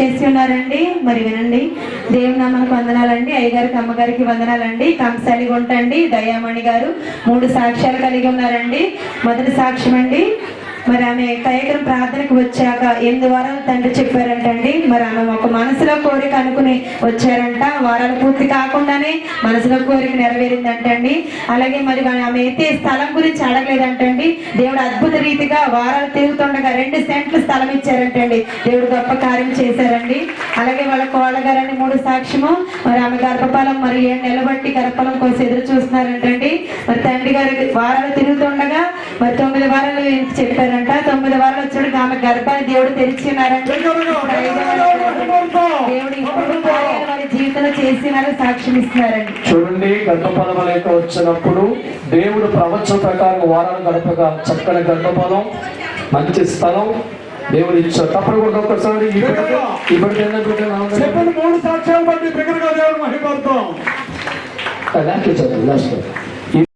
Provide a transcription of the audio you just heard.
చేసి ఉన్నారండి మరి వినండి. దేవుని నామానికి వందనాలండి. అయ్యగారికి అమ్మగారికి వందనాలండి. కంసాలి గుంటండి దయామణి గారు మూడు సాక్ష్యాలు కలిగి ఉన్నారండి. మొదటి సాక్ష్యం అండి మరి ఆమె కయకరం ప్రార్థనకు వచ్చాక ఎనిమిది వారాలు తండ్రి చెప్పారంటండి. మరి ఆమె ఒక మనసులో కోరిక అనుకుని వచ్చారంట. వారాలు పూర్తి కాకుండానే మనసులో కోరిక నెరవేరిందంటండి. అలాగే మరి ఆమె అయితే స్థలం గురించి అడగలేదంటండి. దేవుడు అద్భుత రీతిగా వారాలు తిరుగుతుండగా రెండు సెంట్లు స్థలం ఇచ్చారంటండి. దేవుడు గొప్ప కార్యం చేశారండి. అలాగే వాళ్ళ కోళ్ళగారని మూడు సాక్ష్యము. మరి ఆమె గర్భఫలం మరి ఏడు నిలబట్టి గర్భఫలం కోసం ఎదురు చూస్తున్నారంటండి మరి తండ్రి గారి వారాలు తిరుగుతుండగా మరి తొమ్మిది వారాలు చెప్పారంట? తొమ్మిది వారాలు వచ్చాడు ఆమె గర్భాన్ని దేవుడు తెరిచినారంట దేవుడు వారి జీవితంలో చేసినారని సాక్ష్యం ఇస్తున్నారండి చూడండి గర్భఫలం లేక వచ్చినప్పుడు దేవుడు ప్రవచన ప్రకారం వారాలు గడపగా చక్కని గర్భఫలం మంచి స్థలం దేవుడు ఇచ్చాడు. తప్పని కూడా ఒక్కసారి చెప్పండి. మూడు సాక్ష్యాలు బట్టి బిగ్గరగా దేవుడు మహిమపడతాం లాస్ట్